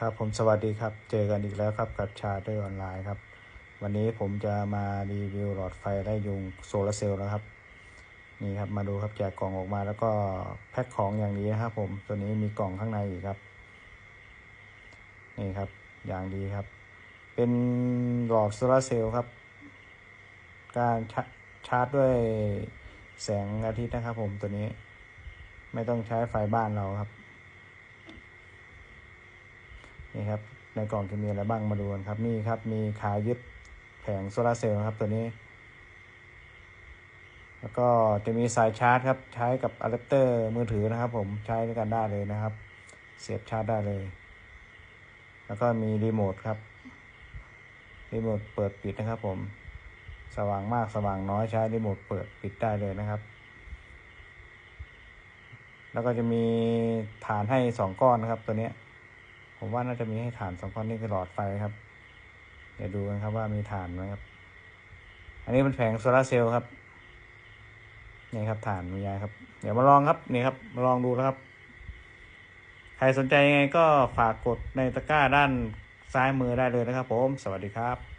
ครับผมสวัสดีครับ เจอกันอีกแล้วครับกับชาเดอร์ออนไลน์ครับ วันนี้ผมจะมารีวิวหลอดไฟไล่ยุงโซลาเซลล์นะครับ นี่ครับมาดูครับแจกกล่องออกมาแล้วก็แพ็คของอย่างนี้นะครับผมตัวนี้มีกล่องข้างในอีกครับ นี่ครับอย่างดีครับ เป็นหลอดโซลาเซลล์ครับ การชาชาร์จด้วยแสงอาทิตย์นะครับผมตัวนี้ ไม่ต้องใช้ไฟบ้านเราครับ นี่ครับในกล่องจะมีอะไรบ้างมาดูกันครับนี่ครับมีขายึดแผงโซลาเซลล์ครับตัวนี้ แล้วก็จะมีสายชาร์จครับใช้กับอะแดปเตอร์มือถือนะครับ ผมใช้ด้วยกันได้เลยนะครับ เสียบชาร์จได้เลย แล้วก็มีรีโมทครับรีโมทเปิดปิดนะครับ ผมสว่างมากสว่างน้อยใช้รีโมทเปิดปิดได้เลยนะครับ แล้วก็จะมีฐานให้สองก้อนนะครับตัวเนี้ ผมว่าน่าจะมีให้ฐานสองก้อนนี่คือหลอดไฟครับ เดี๋ยวดูกันครับว่ามีฐานไหมครับ อันนี้เป็นแผงโซลาเซลล์ครับ นี่ครับฐานมียายครับ เดี๋ยวมาลองครับนี่ครับมาลองดูแล้วครับ ใครสนใจยังไงก็ฝากกดในตะกร้าด้านซ้ายมือได้เลยนะครับผม สวัสดีครับ